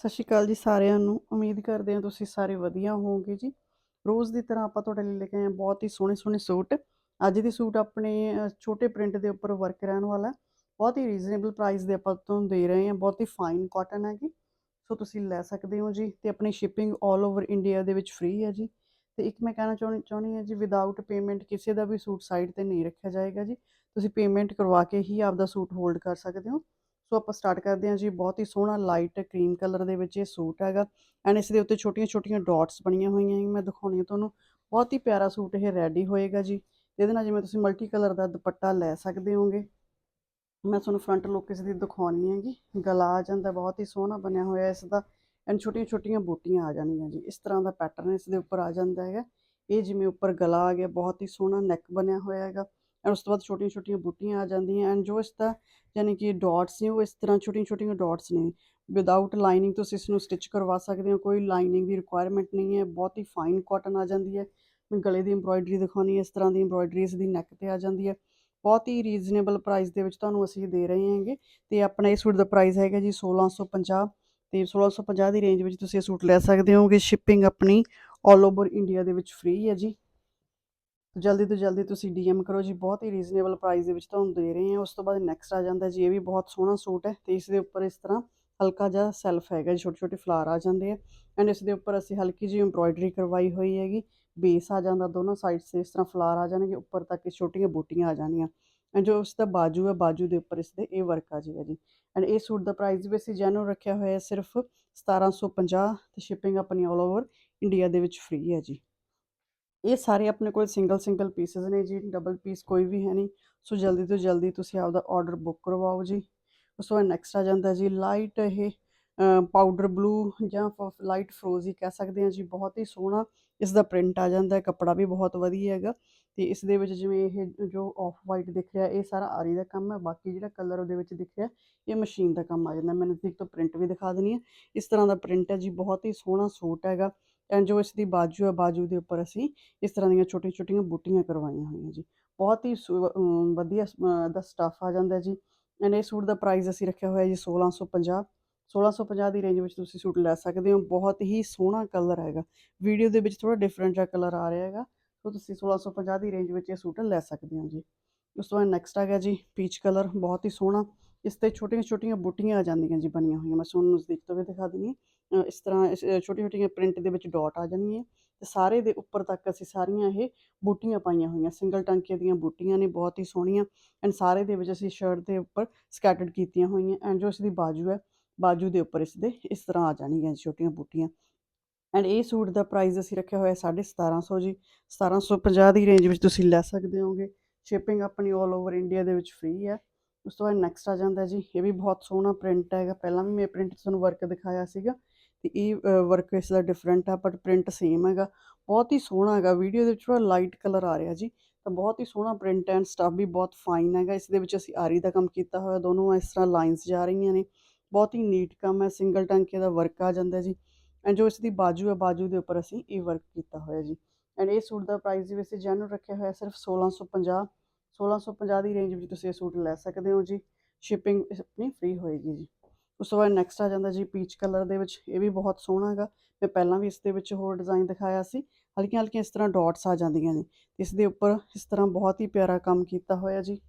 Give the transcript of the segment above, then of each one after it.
ਸਤਿ ਸ਼੍ਰੀ ਅਕਾਲ ਜੀ ਸਾਰਿਆਂ ਨੂੰ। ਉਮੀਦ ਕਰਦੇ ਹਾਂ ਤੁਸੀਂ ਸਾਰੇ ਵਧੀਆ ਹੋਵੋਗੇ ਜੀ। ਰੋਜ਼ ਦੀ ਤਰ੍ਹਾਂ ਆਪਾਂ ਤੁਹਾਡੇ ਲਈ ਲੈ ਕੇ ਆਏ ਹਾਂ ਬਹੁਤ ਹੀ ਸੋਹਣੇ ਸੋਹਣੇ ਸੂਟ। ਅੱਜ ਦੀ ਸੂਟ ਆਪਣੇ ਅ, ਛੋਟੇ ਪ੍ਰਿੰਟ ਦੇ ਉੱਪਰ ਵਰਕ ਰਹਿਣ ਵਾਲਾ। ਹੈ। ਬਹੁਤ ਹੀ ਰੀਜ਼ਨੇਬਲ ਪ੍ਰਾਈਸ ਦੇ ਆਪਾਂ ਤੁਹਾਨੂੰ ਦੇ ਰਹੇ ਹਾਂ। ਬਹੁਤ ਹੀ ਫਾਈਨ ਕਾਟਨ ਹੈਗੀ ਸੋ ਤੁਸੀਂ ਲੈ ਸਕਦੇ ਹੋ ਜੀ ਤੇ ਆਪਣੀ ਸ਼ਿਪਿੰਗ 올 ਓਵਰ ਇੰਡੀਆ ਦੇ ਵਿੱਚ ਫ੍ਰੀ ਹੈ ਜੀ। ਤੇ ਇੱਕ ਮੈਂ ਕਹਿਣਾ ਚਾਹੁੰਦੀ ਚਾਹੁੰਦੀ ਹਾਂ ਜੀ ਵਿਦਆਊਟ ਪੇਮੈਂਟ ਕਿਸੇ ਦਾ ਵੀ ਸੂਟ ਸਾਈਡ ਤੇ ਨਹੀਂ ਰੱਖਿਆ ਜਾਏਗਾ ਜੀ। ਤੁਸੀਂ ਪੇਮੈਂਟ ਕਰਵਾ ਕੇ ਹੀ ਆਪਦਾ ਸੂਟ ਹੋਲਡ ਕਰ ਸਕਦੇ ਹੋ। ਸੋ ਆਪਾਂ ਸਟਾਰਟ ਕਰਦੇ ਹਾਂ ਜੀ, ਬਹੁਤ ਹੀ ਸੋਹਣਾ ਲਾਈਟ ਕਰੀਮ ਕਲਰ ਦੇ ਵਿੱਚ ਇਹ ਸੂਟ ਹੈਗਾ ਐਂਡ ਇਸ ਦੇ ਉੱਤੇ ਛੋਟੀਆਂ ਛੋਟੀਆਂ ਡਾਟਸ ਬਣੀਆਂ ਹੋਈਆਂ ਜੀ, ਮੈਂ ਦਿਖਾਉਣੀ ਤੁਹਾਨੂੰ, ਬਹੁਤ ਹੀ ਪਿਆਰਾ ਸੂਟ ਇਹ ਰੈਡੀ ਹੋਏਗਾ ਜੀ, ਇਹਦੇ ਨਾਲ ਜਿਵੇਂ ਤੁਸੀਂ ਮਲਟੀ ਕਲਰ ਦਾ ਦੁਪੱਟਾ ਲੈ ਸਕਦੇ ਹੋਗੇ, ਮੈਂ ਤੁਹਾਨੂੰ ਫਰੰਟ ਲੁੱਕ ਇਸ ਦੀ ਦਿਖਾਉਣੀ ਹੈਗੀ ਗਲਾ ਆ ਜਾਂਦਾ, ਬਹੁਤ ਹੀ ਸੋਹਣਾ ਬਣਿਆ ਹੋਇਆ ਇਸ ਦਾ ਐਂਡ ਛੋਟੀਆਂ ਛੋਟੀਆਂ ਬੂਟੀਆਂ ਆ ਜਾਣਗੀਆਂ ਜੀ, ਇਸ ਤਰ੍ਹਾਂ ਦਾ ਪੈਟਰਨ ਇਸ ਦੇ ਉੱਪਰ ਆ ਜਾਂਦਾ ਹੈਗਾ, ਇਹ ਜਿਵੇਂ ਉੱਪਰ ਗਲਾ ਆ ਗਿਆ, ਬਹੁਤ ਹੀ ਸੋਹਣਾ ਨੈਕ ਬਣਿਆ ਹੋਇਆ ਹੈਗਾ ਐਂਡ ਉਸ ਤੋਂ ਬਾਅਦ ਛੋਟੀਆਂ ਛੋਟੀਆਂ ਬੂਟੀਆਂ ਆ ਜਾਂਦੀਆਂ ਐਂਡ ਜੋ ਇਸ ਦਾ ਯਾਨੀ ਕਿ ਡਾਟਸ ਨੇ ਉਹ ਇਸ ਤਰ੍ਹਾਂ ਛੋਟੀਆਂ ਛੋਟੀਆਂ ਡਾਟਸ ਨੇ। ਵਿਦਆਊਟ ਲਾਈਨਿੰਗ ਤੁਸੀਂ ਇਸ ਨੂੰ ਸਟਿਚ ਕਰਵਾ ਸਕਦੇ ਹੋ, ਕੋਈ ਲਾਈਨਿੰਗ ਦੀ ਰਿਕੁਆਇਰਮੈਂਟ ਨਹੀਂ ਹੈ, ਬਹੁਤ ਹੀ ਫਾਈਨ ਕਾਟਨ ਆ ਜਾਂਦੀ ਹੈ। ਮੈਂ ਗਲੇ ਦੀ ਐਮਬ੍ਰੋਇਡਰੀ ਦਿਖਾਉਣੀ ਹੈ, ਇਸ ਤਰ੍ਹਾਂ ਦੀ ਐਮਬ੍ਰੋਇਡਰੀ ਇਸ ਦੀ ਨੈਕ ਤੇ ਆ ਜਾਂਦੀ ਹੈ। ਬਹੁਤ ਹੀ ਰੀਜ਼ਨੇਬਲ ਪ੍ਰਾਈਸ ਦੇ ਵਿੱਚ ਤੁਹਾਨੂੰ ਅਸੀਂ ਦੇ ਰਹੇ ਹਾਂਗੇ। ਤੇ ਆਪਣਾ ਇਹ ਸੂਟ ਦਾ ਪ੍ਰਾਈਸ ਹੈਗਾ ਜੀ 1650 ਤੇ 1650 ਦੀ ਰੇਂਜ ਵਿੱਚ ਤੁਸੀਂ ਇਹ ਸੂਟ ਲੈ ਸਕਦੇ ਹੋਗੇ। ਸ਼ਿਪਿੰਗ ਆਪਣੀ 올 ਓਵਰ ਇੰਡੀਆ ਦੇ ਵਿੱਚ ਫ੍ਰੀ ਹੈ ਜੀ। ਜਲਦੀ ਤੋਂ ਜਲਦੀ ਤੁਸੀਂ ਡੀਐਮ ਕਰੋ ਜੀ, ਬਹੁਤ ਹੀ ਰੀਜ਼ਨੇਬਲ ਪ੍ਰਾਈਸ ਦੇ ਵਿੱਚ ਤੁਹਾਨੂੰ ਦੇ ਰਹੇ ਹਾਂ। ਉਸ ਤੋਂ ਬਾਅਦ ਨੈਕਸਟ ਆ ਜਾਂਦਾ ਜੀ, ਇਹ ਵੀ ਬਹੁਤ ਸੋਹਣਾ ਸੂਟ ਹੈ ਤੇ ਇਸ ਦੇ ਉੱਪਰ ਇਸ ਤਰ੍ਹਾਂ ਹਲਕਾ ਜਿਹਾ ਸੈਲਫ ਹੈਗਾ ਜੀ, ਛੋਟੇ ਛੋਟੇ ਫਲਾਰ ਆ ਜਾਂਦੇ ਆ। ਐਂਡ ਇਸ ਦੇ ਉੱਪਰ ਅਸੀਂ ਹਲਕੀ ਜਿਹੀ ਐਮਬ੍ਰੋਇਡਰੀ ਕਰਵਾਈ ਹੋਈ ਹੈਗੀ। ਬੇਸ ਆ ਜਾਂਦਾ ਦੋਨੋਂ ਸਾਈਡ ਤੇ ਇਸ ਤਰ੍ਹਾਂ ਫਲਾਰ ਆ ਜਾਣਗੇ, ਉੱਪਰ ਤੱਕ ਛੋਟੀਆਂ ਬੂਟੀਆਂ ਆ ਜਾਣੀਆਂ। ਐਂਡ ਜੋ ਉਸ ਦਾ ਬਾਜੂ ਹੈ, ਬਾਜੂ ਦੇ ਉੱਪਰ ਇਸ ਦੇ ਇਹ ਵਰਕ ਆ ਜਾਏਗਾ ਜੀ। ਐਂਡ ਇਹ ਸੂਟ ਦਾ ਪ੍ਰਾਈਸ ਵੀ ਅਸੀਂ ਜੈਨੂਅਲ ਰੱਖਿਆ ਹੋਇਆ ਹੈ, ਸਿਰਫ 1750 ਤੇ ਸ਼ਿਪਿੰਗ ਆਪਣੀ ਆਲ ਓਵਰ ਇੰਡੀਆ ਦੇ ਵਿੱਚ ਫ੍ਰੀ ਹੈ ਜੀ। ਇਹ ਸਾਰੇ ਆਪਣੇ ਕੋਲ ਸਿੰਗਲ ਸਿੰਗਲ ਪੀਸਸ ਨੇ ਜੀ ਡਬਲ ਪੀਸ ਕੋਈ ਵੀ ਹੈ ਨਹੀਂ। ਸੋ ਜਲਦੀ ਤੋਂ ਜਲਦੀ ਤੁਸੀਂ ਆਪਦਾ ਆਰਡਰ ਬੁੱਕ ਕਰਵਾਓ ਜੀ। ਉਸ ਤੋਂ ਬਾਅਦ ਨੈਕਸਟ ਆ ਜਾਂਦਾ ਜੀ ਲਾਈਟ ਇਹ ਪਾਊਡਰ ਬਲੂ ਜਾਂ ਲਾਈਟ ਫਰੋਜ਼ੀ ਕਹਿ ਸਕਦੇ ਹਾਂ ਜੀ, ਬਹੁਤ ਹੀ ਸੋਹਣਾ ਇਸ ਦਾ ਪ੍ਰਿੰਟ ਆ ਜਾਂਦਾ ਹੈ, ਕੱਪੜਾ ਵੀ ਬਹੁਤ ਵਧੀਆ ਹੈਗਾ। ਤੇ ਇਸ ਦੇ ਵਿੱਚ ਜਿਵੇਂ ਇਹ ਜੋ ਆਫ ਵਾਈਟ ਦਿਖ ਰਿਹਾ ਇਹ ਸਾਰਾ ਆਰੀ ਦਾ ਕੰਮ ਹੈ, ਬਾਕੀ ਜਿਹੜਾ ਕਲਰ ਉਹਦੇ ਵਿੱਚ ਦਿਖ ਰਿਹਾ ਇਹ ਮਸ਼ੀਨ ਦਾ ਕੰਮ ਆ ਜਾਂਦਾ। ਮੈਂ ਨਜ਼ਦੀਕ ਤੋਂ ਪ੍ਰਿੰਟ ਵੀ ਦਿਖਾ ਦਿੰਦੀ ਹਾਂ। ਇਸ ਤਰ੍ਹਾਂ ਦਾ ਪ੍ਰਿੰਟ ਹੈ ਜੀ, ਬਹੁਤ ਹੀ ਸੋਹਣਾ ਸੂਟ ਹੈਗਾ। ਐਂਡ ਜੋ ਇਸ ਦੀ ਬਾਜੂ ਹੈ, ਬਾਜੂ ਦੇ ਉੱਪਰ ਅਸੀਂ ਇਸ ਤਰ੍ਹਾਂ ਦੀਆਂ ਛੋਟੀਆਂ ਛੋਟੀਆਂ ਬੂਟੀਆਂ ਕਰਵਾਈਆਂ ਹੋਈਆਂ ਜੀ। ਬਹੁਤ ਹੀ ਸੁ- ਵਧੀਆ ਦਾ ਸਟੱਫ ਆ ਜਾਂਦਾ ਜੀ। ਐਂਡ ਇਹ ਸੂਟ ਦਾ ਪ੍ਰਾਈਸ ਅਸੀਂ ਰੱਖਿਆ ਹੋਇਆ ਜੀ 1650 1650 ਦੀ ਰੇਂਜ ਵਿੱਚ ਤੁਸੀਂ ਸੂਟ ਲੈ ਸਕਦੇ ਹੋ। ਬਹੁਤ ਹੀ ਸੋਹਣਾ ਕਲਰ ਹੈਗਾ। ਵੀਡੀਓ ਦੇ ਵਿੱਚ ਥੋੜਾ ਡਿਫਰੈਂਟ ਜਿਹਾ ਕਲਰ ਆ ਰਿਹਾ ਹੈਗਾ। ਸੋ ਤੁਸੀਂ 1650 ਦੀ ਰੇਂਜ ਵਿੱਚ ਇਹ ਸੂਟ ਲੈ ਸਕਦੇ ਹੋ ਜੀ। ਉਸ ਤੋਂ ਬਾਅਦ ਨੈਕਸਟ ਆ ਗਿਆ ਜੀ ਪੀਚ ਕਲਰ ਬਹੁਤ ਹੀ ਸੋਹਣਾ। ਇਸ ਤੇ ਛੋਟੀਆਂ ਛੋਟੀਆਂ ਬੂਟੀਆਂ ਆ ਜਾਂਦੀਆਂ ਜੀ ਬਣੀਆਂ ਹੋਈਆਂ। ਮੈਂ ਤੁਹਾਨੂੰ ਨਜ਼ਦੀਕ ਤੋਂ ਵੀ ਦਿਖਾ ਦਿੰਦੀ ਹਾਂ। ਇਸ ਤਰ੍ਹਾਂ ਛੋਟੀਆਂ ਛੋਟੀਆਂ ਪ੍ਰਿੰਟ ਦੇ ਵਿੱਚ ਡਾਟ ਆ ਜਾਣਗੀਆਂ ਤੇ ਸਾਰੇ ਦੇ ਉੱਪਰ ਤੱਕ ਅਸੀਂ ਸਾਰੀਆਂ ਇਹ ਬੂਟੀਆਂ ਪਾਈਆਂ ਹੋਈਆਂ ਸਿੰਗਲ ਟਾਂਕੇ ਦੀਆਂ ਬੂਟੀਆਂ ਨੇ, ਬਹੁਤ ਹੀ ਸੋਹਣੀਆਂ ਐਂਡ ਸਾਰੇ ਦੇ ਵਿੱਚ ਅਸੀਂ ਸ਼ਰਟ ਦੇ ਉੱਪਰ ਸਕੈਟਰਡ ਕੀਤੀਆਂ ਹੋਈਆਂ ਐਂਡ ਜੋ ਇਸ ਦੀ ਬਾਜੂ ਹੈ, ਬਾਜੂ ਦੇ ਉੱਪਰ ਇਸ ਦੇ ਇਸ ਤਰ੍ਹਾਂ ਆ ਜਾਣਗੀਆਂ ਛੋਟੀਆਂ ਬੂਟੀਆਂ ਐਂਡ ਇਹ ਸੂਟ ਦਾ ਪ੍ਰਾਈਸ ਅਸੀਂ ਰੱਖਿਆ ਹੋਇਆ 1750 ਜੀ 1750 ਦੀ ਰੇਂਜ ਵਿੱਚ ਤੁਸੀਂ ਲੈ ਸਕਦੇ ਹੋਗੇ ਸ਼ਿਪਿੰਗ ਆਪਣੀ 올 ਓਵਰ ਇੰਡੀਆ ਦੇ ਵਿੱਚ ਫ੍ਰੀ ਹੈ ਉਸ ਤੋਂ ਬਾਅਦ ਨੈਕਸਟ ਆ ਜਾਂਦਾ ਜੀ, ਇਹ ਵੀ ਬਹੁਤ ਸੋਹਣਾ ਪ੍ਰਿੰਟ ਹੈਗਾ। ਪਹਿਲਾਂ ਵੀ ਮੈਂ ਪ੍ਰਿੰਟ ਤੁਹਾਨੂੰ ਵਰਕ ਦਿਖਾਇਆ ਸੀਗਾ ਤੇ ਇਹ ਵਰਕ ਇਸ ਦਾ ਡਿਫਰੈਂਟ ਆ ਬਟ ਪ੍ਰਿੰਟ ਸੇਮ ਹੈਗਾ। ਬਹੁਤ ਹੀ ਸੋਹਣਾ ਹੈਗਾ। ਵੀਡੀਓ ਦੇ ਵਿੱਚ ਥੋੜਾ ਲਾਈਟ ਕਲਰ ਆ ਰਿਹਾ ਜੀ, ਤਾਂ ਬਹੁਤ ਹੀ ਸੋਹਣਾ ਪ੍ਰਿੰਟ ਐਂਡ ਸਟੱਫ ਵੀ ਬਹੁਤ ਫਾਈਨ ਹੈਗਾ। ਇਸ ਦੇ ਵਿੱਚ ਅਸੀਂ ਆਰੀ ਦਾ ਕੰਮ ਕੀਤਾ ਹੋਇਆ, ਦੋਨੋਂ ਇਸ ਤਰ੍ਹਾਂ ਲਾਈਨਸ ਜਾ ਰਹੀਆਂ ਨੇ। ਬਹੁਤ ਹੀ ਨੀਟ ਕੰਮ ਹੈ ਸਿੰਗਲ ਟਾਂਕੇ ਦਾ ਵਰਕ ਆ ਜਾਂਦਾ ਜੀ। ਐਂਡ ਜੋ ਇਸ ਦੀ ਬਾਜੂ ਹੈ, ਬਾਜੂ ਦੇ ਉੱਪਰ ਅਸੀਂ ਇਹ ਵਰਕ ਕੀਤਾ ਹੋਇਆ ਜੀ। ਐਂਡ ਇਹ ਸੂਟ ਦਾ ਪ੍ਰਾਈਸ ਵੀ ਅਸੀਂ ਜੈਨੂਅਲ ਰੱਖਿਆ ਹੋਇਆ ਸਿਰਫ 1650 1650 ਦੀ ਰੇਂਜ ਵਿੱਚ ਤੁਸੀਂ ਇਹ ਸੂਟ ਲੈ ਸਕਦੇ ਹੋ ਜੀ। ਸ਼ਿਪਿੰਗ ਆਪਣੀ ਫ੍ਰੀ ਹੋਏਗੀ ਜੀ। ਉਸ ਤੋਂ ਬਾਅਦ ਨੈਕਸਟ ਆ ਜਾਂਦਾ ਜੀ ਪੀਚ ਕਲਰ ਦੇ ਵਿੱਚ। ਇਹ ਵੀ ਬਹੁਤ ਸੋਹਣਾ ਹੈਗਾ। ਮੈਂ ਪਹਿਲਾਂ ਵੀ ਇਸ ਦੇ ਵਿੱਚ ਹੋਰ ਡਿਜ਼ਾਈਨ ਦਿਖਾਇਆ ਸੀ। ਹਲਕੀਆਂ ਹਲਕੀਆਂ ਇਸ ਤਰ੍ਹਾਂ ਡਾਟਸ ਆ ਜਾਂਦੀਆਂ ਨੇ। ਇਸ ਦੇ ਉੱਪਰ ਇਸ ਤਰ੍ਹਾਂ ਬਹੁਤ ਹੀ ਪਿਆਰਾ ਕੰਮ ਕੀਤਾ ਹੋਇਆ ਜੀ।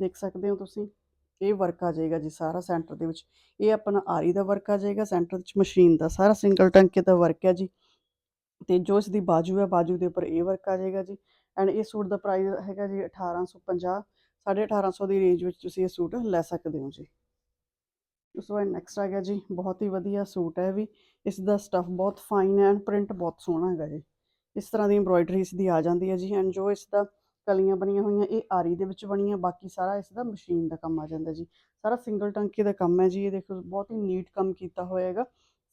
ਦੇਖ ਸਕਦੇ ਹੋ ਤੁਸੀਂ। ਇਹ ਵਰਕ ਆ ਜਾਏਗਾ ਜੀ ਸਾਰਾ ਸੈਂਟਰ ਦੇ ਵਿੱਚ। ਇਹ ਆਪਣਾ ਆਰੀ ਦਾ ਵਰਕ ਆ ਜਾਏਗਾ। ਸੈਂਟਰ ਵਿੱਚ ਮਸ਼ੀਨ ਦਾ ਸਾਰਾ ਸਿੰਗਲ ਟੰਕੇ ਦਾ ਵਰਕ ਹੈ ਜੀ। ਤੇ ਜੋ ਇਸ ਦੀ ਬਾਜੂ ਹੈ, ਬਾਜੂ ਦੇ ਉੱਪਰ ਇਹ ਵਰਕ ਆ ਜਾਏਗਾ ਜੀ। ਐਂਡ ਇਹ ਸੂਟ ਦਾ ਪ੍ਰਾਈਸ ਹੈਗਾ ਜੀ 1850 1850 ਦੀ ਰੇਂਜ ਵਿੱਚ ਤੁਸੀਂ ਇਹ ਸੂਟ ਲੈ ਸਕਦੇ ਹੋ ਜੀ। ਉਸ ਤੋਂ ਬਾਅਦ ਨੈਕਸਟ ਆ ਗਿਆ ਜੀ, ਬਹੁਤ ਹੀ ਵਧੀਆ ਸੂਟ ਹੈ ਇਹ ਵੀ। ਇਸ ਦਾ ਸਟੱਫ ਬਹੁਤ ਫਾਈਨ ਹੈ ਐਂਡ ਪ੍ਰਿੰਟ ਬਹੁਤ ਸੋਹਣਾ ਹੈਗਾ ਜੀ। ਇਸ ਤਰ੍ਹਾਂ ਦੀ ਐਮਬ੍ਰੋਇਡਰੀ ਇਸ ਦੀ ਆ ਜਾਂਦੀ ਹੈ ਜੀ ਐਂਡ ਜੋ ਇਸ ਦਾ ਕਲੀਆਂ ਬਣੀਆਂ ਹੋਈਆਂ, ਇਹ ਆਰੀ ਦੇ ਵਿੱਚ ਬਣੀਆਂ, ਬਾਕੀ ਸਾਰਾ ਇਸ ਦਾ ਮਸ਼ੀਨ ਦਾ ਕੰਮ ਆ ਜਾਂਦਾ ਜੀ। ਸਾਰਾ ਸਿੰਗਲ ਟੰਕੇ ਦਾ ਕੰਮ ਹੈ ਜੀ, ਇਹ ਦੇਖੋ ਬਹੁਤ ਹੀ ਨੀਟ ਕੰਮ ਕੀਤਾ ਹੋਇਆ ਹੈਗਾ।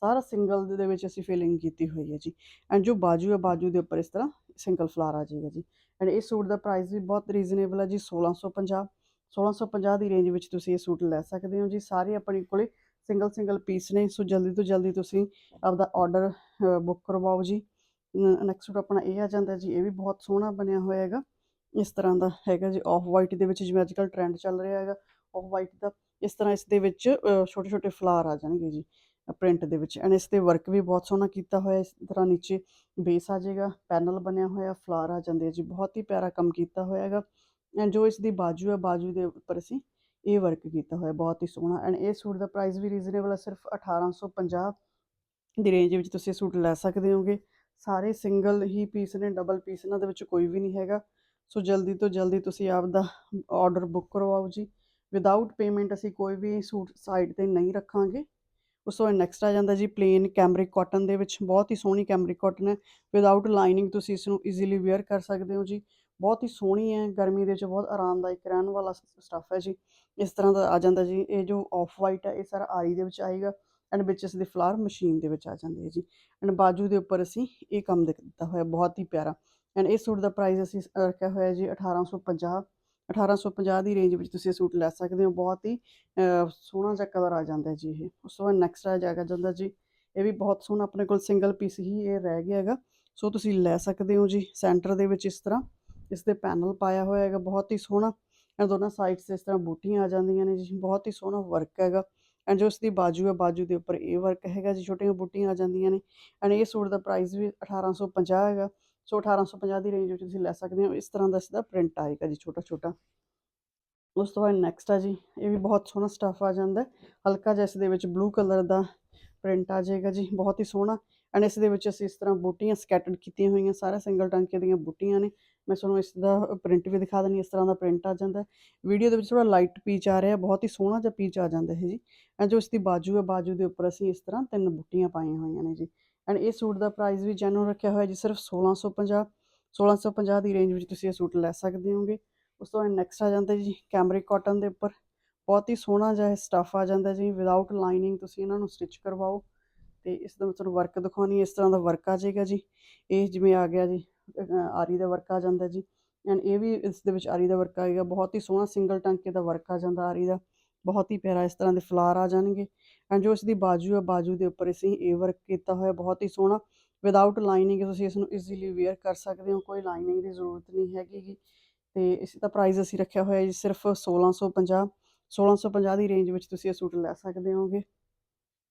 ਸਾਰਾ ਸਿੰਗਲ ਦੇ ਵਿੱਚ ਅਸੀਂ ਫਿਲਿੰਗ ਕੀਤੀ ਹੋਈ ਹੈ ਜੀ। ਐਂਡ ਜੋ ਬਾਜੂ ਹੈ, ਬਾਜੂ ਦੇ ਉੱਪਰ ਇਸ ਤਰ੍ਹਾਂ ਸਿੰਗਲ ਫਲਾਰ ਆ ਜਾਏਗਾ ਜੀ। ਐਂਡ ਇਹ ਸੂਟ ਦਾ ਪ੍ਰਾਈਸ ਵੀ ਬਹੁਤ ਰੀਜ਼ਨੇਬਲ ਹੈ ਜੀ 1650 1650 ਦੀ ਰੇਂਜ ਵਿੱਚ ਤੁਸੀਂ ਇਹ ਸੂਟ ਲੈ ਸਕਦੇ ਹੋ ਜੀ। ਸਾਰੇ ਆਪਣੇ ਕੋਲੇ ਸਿੰਗਲ ਸਿੰਗਲ ਪੀਸ ਨੇ, ਸੋ ਜਲਦੀ ਤੋਂ ਜਲਦੀ ਤੁਸੀਂ ਆਪਦਾ ਆਰਡਰ ਬੁੱਕ ਕਰਵਾਓ ਜੀ। ਨੈਕਸਟ ਸੂਟ ਆਪਣਾ ਇਹ ਆ ਜਾਂਦਾ ਜੀ, ਇਹ ਵੀ ਬਹੁਤ ਸੋਹਣਾ ਬਣਿਆ ਹੋਇਆ ਹੈਗਾ। ਇਸ ਤਰ੍ਹਾਂ ਦਾ ਹੈਗਾ ਜੀ ਆਫ ਵਾਈਟ ਦੇ ਵਿੱਚ ਜਿਵੇਂ ਅੱਜ ਕੱਲ੍ਹ ਟ੍ਰੈਂਡ ਚੱਲ ਰਿਹਾ ਹੈਗਾ ਆਫ ਵਾਈਟ ਦਾ ਇਸ ਤਰ੍ਹਾਂ ਇਸ ਦੇ ਵਿੱਚ ਛੋਟੇ ਛੋਟੇ ਫਲਾਰ ਆ ਜਾਣਗੇ ਜੀ। ਪ੍ਰਿੰਟ ਦੇ ਵਿੱਚ। ਐਂਡ ਇਸ ਤੇ ਵਰਕ ਵੀ ਬਹੁਤ ਸੋਹਣਾ ਕੀਤਾ ਹੋਇਆ ਇਸ ਤਰ੍ਹਾਂ ਨੀਚੇ ਬੇਸ ਆ ਜਾਏਗਾ ਪੈਨਲ ਬਣਿਆ ਹੋਇਆ ਫਲਾਰ ਆ ਜਾਂਦੇ ਆ ਜੀ। ਬਹੁਤ ਹੀ ਪਿਆਰਾ ਕੰਮ ਕੀਤਾ ਹੋਇਆ ਹੈਗਾ। ਐਂਡ ਜੋ ਇਸ ਦੀ ਬਾਜੂ ਹੈ, ਬਾਜੂ ਦੇ ਉੱਪਰ ਅਸੀਂ ਇਹ ਵਰਕ ਕੀਤਾ ਹੋਇਆ, ਬਹੁਤ ਹੀ ਸੋਹਣਾ। ਐਂਡ ਇਹ ਸੂਟ ਦਾ ਪ੍ਰਾਈਸ ਵੀ ਰੀਜ਼ਨੇਬਲ ਹੈ ਸਿਰਫ 1850 ਦੀ ਰੇਂਜ ਵਿੱਚ ਤੁਸੀਂ ਇਹ ਸੂਟ ਲੈ ਸਕਦੇ ਹੋਗੇ। ਸਾਰੇ ਸਿੰਗਲ ਹੀ ਪੀਸ ਨੇ ਡਬਲ ਪੀਸ ਇਹਨਾਂ ਦੇ ਵਿੱਚ ਕੋਈ ਵੀ ਨਹੀਂ ਹੈਗਾ। ਸੋ ਜਲਦੀ ਤੋਂ ਜਲਦੀ ਤੁਸੀਂ ਆਪਦਾ ਆਰਡਰ ਬੁੱਕ ਕਰਵਾਓ ਜੀ। ਵਿਦਆਊਟ ਪੇਮੈਂਟ ਅਸੀਂ ਕੋਈ ਵੀ ਸੂਟ ਸਾਈਡ ਤੇ ਨਹੀਂ ਰੱਖਾਂਗੇ। ਉਸ ਤੋਂ ਬਾਅਦ ਨੈਕਸਟ ਆ ਜਾਂਦਾ ਜੀ ਪਲੇਨ ਕੈਮਰਿਕ ਕਾਟਨ ਦੇ ਵਿੱਚ, ਬਹੁਤ ਹੀ ਸੋਹਣੀ ਕੈਮਰਿਕ ਕਾਟਨ ਹੈ। ਵਿਦਆਊਟ ਲਾਈਨਿੰਗ ਤੁਸੀਂ ਇਸ ਨੂੰ ਈਜ਼ੀਲੀ ਵੇਅਰ ਕਰ ਸਕਦੇ ਹੋ ਜੀ। ਬਹੁਤ ਹੀ ਸੋਹਣੀ ਹੈ, ਗਰਮੀ ਦੇ ਵਿੱਚ ਬਹੁਤ ਆਰਾਮਦਾਇਕ ਰਹਿਣ ਵਾਲਾ ਸਟੱਫ ਹੈ ਜੀ। ਇਸ ਤਰ੍ਹਾਂ ਦਾ ਆ ਜਾਂਦਾ ਜੀ, ਇਹ ਜੋ ਆਫ ਵਾਈਟ ਹੈ, ਇਹ ਸਾਰਾ ਆਰੀ ਦੇ ਵਿੱਚ ਆਏਗਾ ਐਂਡ ਵਿੱਚ ਇਸ ਦੇ ਫਲਾਰ ਮਸ਼ੀਨ ਦੇ ਵਿੱਚ ਆ ਜਾਂਦੇ ਹੈ ਜੀ। ਐਂਡ ਬਾਜੂ ਦੇ ਉੱਪਰ ਅਸੀਂ ਇਹ ਕੰਮ ਦਿੱਤਾ ਹੋਇਆ, ਬਹੁਤ ਹੀ ਪਿਆਰਾ। ਐਂਡ ਇਹ ਸੂਟ ਦਾ ਪ੍ਰਾਈਸ ਅਸੀਂ ਰੱਖਿਆ ਹੋਇਆ ਜੀ 1850 1850 ਦੀ ਰੇਂਜ ਵਿੱਚ ਤੁਸੀਂ ਇਹ ਸੂਟ ਲੈ ਸਕਦੇ ਹੋ। ਬਹੁਤ ਹੀ ਸੋਹਣਾ ਜਿਹਾ ਕਲਰ ਆ ਜਾਂਦਾ ਜੀ ਇਹ। ਉਸ ਤੋਂ ਬਾਅਦ ਨੈਕਸਟ ਆ ਜਾਏਗਾ ਜਾਂਦਾ ਜੀ, ਇਹ ਵੀ ਬਹੁਤ ਸੋਹਣਾ ਆਪਣੇ ਕੋਲ ਸਿੰਗਲ ਪੀਸ ਹੀ ਇਹ ਰਹਿ ਗਿਆ ਹੈਗਾ। ਸੋ ਤੁਸੀਂ ਲੈ ਸਕਦੇ ਹੋ ਜੀ ਸੈਂਟਰ ਦੇ ਵਿੱਚ ਇਸ ਤਰ੍ਹਾਂ। ਇਸ ਦੇ ਪੈਨਲ ਪਾਇਆ ਹੋਇਆ ਹੈਗਾ, ਬਹੁਤ ਹੀ ਸੋਹਣਾ। ਐਂਡ ਦੋਨਾਂ ਸਾਈਡਸ ਇਸ ਤਰ੍ਹਾਂ ਬੂਟੀਆਂ ਆ ਜਾਂਦੀਆਂ ਨੇ ਜੀ, ਬਹੁਤ ਹੀ ਸੋਹਣਾ ਵਰਕ ਹੈਗਾ। ਐਂਡ ਜੋ ਇਸ ਦੀ ਬਾਜੂ ਹੈ, ਬਾਜੂ ਦੇ ਉੱਪਰ ਇਹ ਵਰਕ ਹੈਗਾ ਜੀ, ਛੋਟੀਆਂ ਬੂਟੀਆਂ ਆ ਜਾਂਦੀਆਂ ਨੇ। ਐਂਡ ਇਹ ਸੂਟ ਦਾ ਪ੍ਰਾਈਸ ਵੀ 1850 ਹੈਗਾ। ਸੋ 1850 ਦੀ ਰੇਂਜ ਵਿੱਚ ਤੁਸੀਂ ਲੈ ਸਕਦੇ ਹੋ। ਇਸ ਤਰ੍ਹਾਂ ਦਾ ਇਸ ਪ੍ਰਿੰਟ ਆਏਗਾ ਜੀ ਛੋਟਾ ਛੋਟਾ ਉਸ ਤੋਂ ਬਾਅਦ ਨੈਕਸਟ ਆ ਜੀ, ਇਹ ਵੀ ਬਹੁਤ ਸੋਹਣਾ ਸਟੱਫ ਆ ਜਾਂਦਾ ਹਲਕਾ ਜਿਹਾ ਇਸ ਦੇ ਵਿੱਚ ਬਲੂ ਕਲਰ ਦਾ ਪ੍ਰਿੰਟ ਆ ਜਾਏਗਾ ਜੀ, ਬਹੁਤ ਹੀ ਸੋਹਣਾ। ਐਂਡ ਇਸ ਦੇ ਵਿੱਚ ਅਸੀਂ ਇਸ ਤਰ੍ਹਾਂ ਬੂਟੀਆਂ ਸਕੈਟਰਡ ਕੀਤੀਆਂ ਹੋਈਆਂ, ਸਾਰਾ ਸਿੰਗਲ ਟਾਂਕੇ ਦੀਆਂ ਬੂਟੀਆਂ ਨੇ। ਮੈਂ ਤੁਹਾਨੂੰ ਇਸ ਦਾ ਪ੍ਰਿੰਟ ਵੀ ਦਿਖਾ ਦਿੰਦੀ ਇਸ ਤਰ੍ਹਾਂ ਦਾ ਪ੍ਰਿੰਟ ਆ ਜਾਂਦਾ ਵੀਡੀਓ ਦੇ ਵਿੱਚ ਥੋੜਾ ਲਾਈਟ ਪੀਚ ਆ ਰਿਹਾ, ਬਹੁਤ ਹੀ ਸੋਹਣਾ ਜਿਹਾ ਪੀਚ ਆ ਜਾਂਦਾ ਹੈ ਜੀ। ਐਂਡ ਜੋ ਇਸ ਦੀ ਬਾਜੂ ਹੈ, ਬਾਜੂ ਦੇ ਉੱਪਰ ਅਸੀਂ ਇਸ ਤਰ੍ਹਾਂ ਤਿੰਨ ਬੂਟੀਆਂ ਪਾਈਆਂ ਹੋਈਆਂ ਨੇ ਜੀ। ਐਂਡ ਇਹ ਸੂਟ ਦਾ ਪ੍ਰਾਈਸ ਵੀ ਜੈਨੂਨ ਰੱਖਿਆ ਹੋਇਆ ਜੀ ਸਿਰਫ 1650 1650 ਦੀ ਰੇਂਜ ਵਿੱਚ ਤੁਸੀਂ ਇਹ ਸੂਟ ਲੈ ਸਕਦੇ ਹੋਗੇ। ਉਸ ਤੋਂ ਬਾਅਦ ਨੈਕਸਟ ਆ ਜਾਂਦਾ ਜੀ ਕੈਮਰਿਕ ਕਾਟਨ ਦੇ ਉੱਪਰ। ਬਹੁਤ ਹੀ ਸੋਹਣਾ ਜਿਹਾ ਸਟੱਫ ਆ ਜਾਂਦਾ ਜੀ। ਵਿਦਆਊਟ ਲਾਈਨਿੰਗ ਤੁਸੀਂ ਇਹਨਾਂ ਨੂੰ ਸਟਿਚ ਕਰਵਾਓ। ਤੇ ਇਸ ਦਾ ਮੈਂ ਤੁਹਾਨੂੰ ਵਰਕ ਦਿਖਾਉਣੀ, ਇਸ ਤਰ੍ਹਾਂ ਦਾ ਵਰਕ ਆ ਜਾਏਗਾ ਜੀ। ਇਹ ਜਿਵੇਂ ਆ ਗਿਆ ਜੀ ਆਰੀ ਦਾ ਵਰਕ ਆ ਜਾਂਦਾ ਜੀ। ਐਂਡ ਇਹ ਵੀ ਇਸ ਦੇ ਵਿੱਚ ਆਰੀ ਦਾ ਵਰਕ ਆਏਗਾ ਬਹੁਤ ਹੀ ਸੋਹਣਾ ਸਿੰਗਲ ਟਾਂਕੇ ਦਾ ਵਰਕ ਆ ਜਾਂਦਾ ਆਰੀ ਦਾ। ਬਹੁਤ ਹੀ ਪਿਆਰਾ ਇਸ ਤਰ੍ਹਾਂ ਦੇ ਫਲਾਰ ਆ ਜਾਣਗੇ। ਐਂਡ ਜੋ ਇਸ ਦੀ ਬਾਜੂ ਹੈ, ਬਾਜੂ ਦੇ ਉੱਪਰ ਅਸੀਂ ਇਹ ਵਰਕ ਕੀਤਾ ਹੋਇਆ, ਬਹੁਤ ਹੀ ਸੋਹਣਾ ਵਿਦਆਊਟ ਲਾਈਨਿੰਗ ਤੁਸੀਂ ਇਸ ਨੂੰ ਈਜ਼ੀਲੀ ਵੇਅਰ ਕਰ ਸਕਦੇ ਹੋ, ਕੋਈ ਲਾਈਨਿੰਗ ਦੀ ਜ਼ਰੂਰਤ ਨਹੀਂ ਹੈਗੀ ਤੇ ਇਸ ਦਾ ਪ੍ਰਾਈਸ ਅਸੀਂ ਰੱਖਿਆ ਹੋਇਆ ਜੀ ਸਿਰਫ 1650 1650 ਦੀ ਰੇਂਜ ਵਿੱਚ ਤੁਸੀਂ ਇਹ ਸੂਟ ਲੈ ਸਕਦੇ ਹੋਗੇ।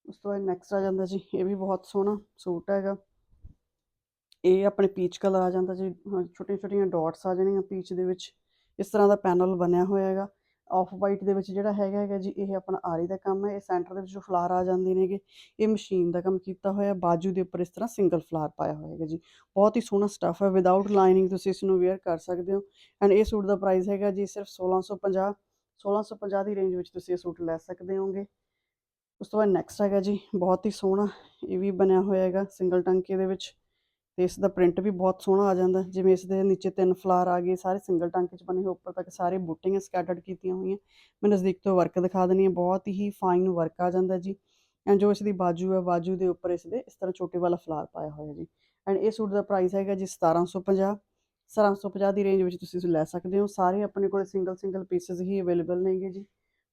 ਉਸ ਤੋਂ ਬਾਅਦ ਨੈਕਸਟ ਆ ਜਾਂਦਾ ਜੀ, ਇਹ ਵੀ ਬਹੁਤ ਸੋਹਣਾ ਸੂਟ ਹੈਗਾ। ਇਹ ਆਪਣੇ ਪੀਚ ਕਲਰ ਆ ਜਾਂਦਾ ਜੀ ਛੋਟੀਆਂ ਛੋਟੀਆਂ ਡਾਟਸ ਆ ਜਾਣੀਆਂ ਪੀਚ ਦੇ ਵਿੱਚ, ਇਸ ਤਰ੍ਹਾਂ ਦਾ ਪੈਨਲ ਬਣਿਆ ਹੋਇਆ ਹੈਗਾ। ਆਫ ਵਾਈਟ ਦੇ ਵਿੱਚ ਜਿਹੜਾ ਹੈਗਾ ਹੈਗਾ ਜੀ, ਇਹ ਆਪਣਾ ਆਰੀ ਦਾ ਕੰਮ ਹੈ, ਇਹ ਸੈਂਟਰ ਦੇ ਵਿੱਚ ਜੋ ਫਲਾਰ ਆ ਜਾਂਦੇ ਨੇਗੇ ਇਹ ਮਸ਼ੀਨ ਦਾ ਕੰਮ ਕੀਤਾ ਹੋਇਆ ਬਾਜੂ ਦੇ ਉੱਪਰ ਇਸ ਤਰ੍ਹਾਂ ਸਿੰਗਲ ਫਲਾਰ ਪਾਇਆ ਹੋਇਆ ਹੈਗਾ ਜੀ। ਬਹੁਤ ਹੀ ਸੋਹਣਾ ਸਟੱਫ ਹੈ ਵਿਦਆਊਟ ਲਾਈਨਿੰਗ ਤੁਸੀਂ ਇਸ ਨੂੰ ਵੇਅਰ ਕਰ ਸਕਦੇ ਹੋ। ਐਂਡ ਇਹ ਸੂਟ ਦਾ ਪ੍ਰਾਈਸ ਹੈਗਾ ਜੀ, ਸਿਰਫ 1650 1650 ਦੀ ਰੇਂਜ ਵਿੱਚ ਤੁਸੀਂ ਇਹ ਸੂਟ ਲੈ ਸਕਦੇ ਹੋਗੇ ਉਸ ਤੋਂ ਬਾਅਦ ਨੈਕਸਟ ਹੈਗਾ ਜੀ, ਬਹੁਤ ਹੀ ਸੋਹਣਾ ਇਹ ਵੀ ਬਣਿਆ ਹੋਇਆ ਹੈਗਾ ਸਿੰਗਲ ਟੰਕੇ ਦੇ ਵਿੱਚ। ਤੇ ਇਸ ਦਾ ਪ੍ਰਿੰਟ ਵੀ ਬਹੁਤ ਸੋਹਣਾ ਆ ਜਾਂਦਾ। ਜਿਵੇਂ ਇਸ ਦੇ ਨੀਚੇ ਤਿੰਨ ਫਲਾਰ ਆ ਗਏ, ਸਾਰੇ ਸਿੰਗਲ ਟੰਕੇ 'ਚ ਬਣੇ ਹੋਏ, ਉੱਪਰ ਤੱਕ ਸਾਰੇ ਬੂਟਿੰਗ ਸਕੈਟਰਡ ਕੀਤੀਆਂ ਹੋਈਆਂ। ਮੈਂ ਨਜ਼ਦੀਕ ਤੋਂ ਵਰਕ ਦਿਖਾ ਦਿੰਨੀ ਆ ਬਹੁਤ ਹੀ ਫਾਈਨ ਵਰਕ ਆ ਜਾਂਦਾ ਜੀ। ਐਂਡ ਜੋ ਇਸ ਦੀ ਬਾਜੂ ਹੈ, ਬਾਜੂ ਦੇ ਉੱਪਰ ਇਸ ਦੇ ਇਸ ਤਰ੍ਹਾਂ ਛੋਟੇ ਵਾਲਾ ਫਲਾਰ ਪਾਇਆ ਹੋਇਆ ਜੀ। ਐਂਡ ਇਹ ਸੂਟ ਦਾ ਪ੍ਰਾਈਸ ਹੈਗਾ ਜੀ 1750 1750 ਦੀ ਰੇਂਜ ਵਿੱਚ ਤੁਸੀਂ ਇਸ ਲੈ ਸਕਦੇ ਹੋ। ਸਾਰੇ ਆਪਣੇ ਕੋਲ ਸਿੰਗਲ ਸਿੰਗਲ ਪੀਸਸ ਹੀ ਅਵੇਲੇਬਲ ਨੇਗੇ ਜੀ।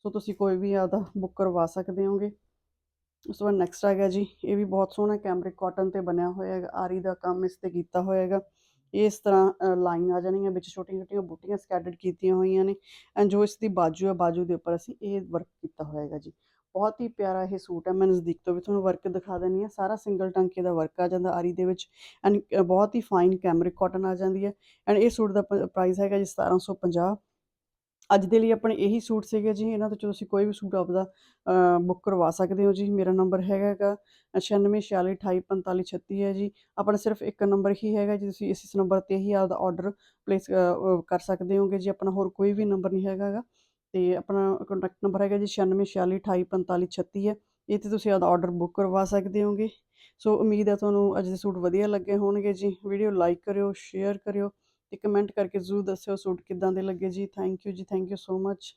ਸੋ ਤੁਸੀਂ ਕੋਈ ਵੀ ਆਦਾ ਬੁੱਕ ਕਰਵਾ ਸਕਦੇ ਹੋਗੇ। ਉਸ ਤੋਂ ਬਾਅਦ ਨੈਕਸਟ ਆ ਗਿਆ ਜੀ, ਇਹ ਵੀ ਬਹੁਤ ਸੋਹਣਾ ਕੈਮਰਿਕ ਕਾਟਨ ਤੇ ਬਣਿਆ ਹੋਇਆ ਹੈਗਾ, ਆਰੀ ਦਾ ਕੰਮ ਇਸ ਤੇ ਕੀਤਾ ਹੋਇਆ ਹੈਗਾ। ਇਸ ਤਰ੍ਹਾਂ ਲਾਈਨ ਆ ਜਾਣੀਆਂ, ਵਿੱਚ ਛੋਟੀਆਂ ਛੋਟੀਆਂ ਬੂਟੀਆਂ ਸਕੈਟਰਡ ਕੀਤੀਆਂ ਹੋਈਆਂ ਨੇ ਐਂਡ ਜੋ ਇਸ ਦੀ ਬਾਜੂ ਹੈ ਬਾਜੂ ਦੇ ਉੱਪਰ ਅਸੀਂ ਇਹ ਵਰਕ ਕੀਤਾ ਹੋਇਆ ਹੈਗਾ ਜੀ। ਬਹੁਤ ਹੀ ਪਿਆਰਾ ਇਹ ਸੂਟ ਹੈ, ਮੈਂ ਨਜ਼ਦੀਕ ਤੋਂ ਵੀ ਤੁਹਾਨੂੰ ਵਰਕ ਦਿਖਾ ਦਿੰਨੀ ਆ ਸਾਰਾ ਸਿੰਗਲ ਟਾਂਕੇ ਦਾ ਵਰਕ ਆ ਜਾਂਦਾ ਆਰੀ ਦੇ ਵਿੱਚ ਐਂਡ ਬਹੁਤ ਹੀ ਫਾਈਨ ਕੈਮਰਿਕ ਕਾਟਨ ਆ ਜਾਂਦੀ ਹੈ ਐਂਡ ਇਹ ਸੂਟ ਦਾ ਪ੍ਰਾਈਸ ਹੈਗਾ ਜੀ 1750 ਅੱਜ ਦੇ ਲਈ ਆਪਣੇ ਇਹੀ ਸੂਟ ਸੀਗੇ ਜੀ, ਇਹਨਾਂ ਤੋਂ ਤੁਸੀਂ ਕੋਈ ਵੀ ਸੂਟ ਆਪਦਾ ਬੁੱਕ ਕਰਵਾ ਸਕਦੇ ਹੋ ਜੀ। ਮੇਰਾ ਨੰਬਰ ਹੈਗਾ ਹੈਗਾ 9646284536 ਹੈ ਜੀ। ਆਪਣਾ ਸਿਰਫ ਇੱਕ ਨੰਬਰ ਹੀ ਹੈਗਾ ਜੀ, ਤੁਸੀਂ ਇਸ ਨੰਬਰ ਤੇ ਹੀ ਆਪਦਾ ਆਰਡਰ ਪਲੇਸ ਕਰ ਸਕਦੇ ਹੋਗੇ ਜੀ। ਆਪਣਾ ਹੋਰ ਕੋਈ ਵੀ ਨੰਬਰ ਨਹੀਂ ਹੈਗਾ ਹੈਗਾ ਤੇ ਆਪਣਾ ਕੰਟੈਕਟ ਨੰਬਰ ਹੈਗਾ ਜੀ 9646284536 ਹੈ। ਇਹ ਤੇ ਤੁਸੀਂ ਆਪਦਾ ਆਰਡਰ ਬੁੱਕ ਕਰਵਾ ਸਕਦੇ ਹੋਗੇ। ਸੋ ਉਮੀਦ ਹੈ ਤੁਹਾਨੂੰ ਅੱਜ ਦੇ ਸੂਟ ਵਧੀਆ ਲੱਗੇ ਹੋਣਗੇ ਜੀ। ਵੀਡੀਓ ਲਾਈਕ ਕਰਿਓ ਸ਼ੇਅਰ ਕਰਿਓ। ਤੇ ਕਮੈਂਟ ਕਰਕੇ ਜ਼ਰੂਰ ਦੱਸਿਓ ਸੂਟ ਕਿੱਦਾਂ ਦੇ ਲੱਗੇ ਜੀ। ਥੈਂਕ ਯੂ ਜੀ ਥੈਂਕ ਯੂ ਸੋ ਮੱਚ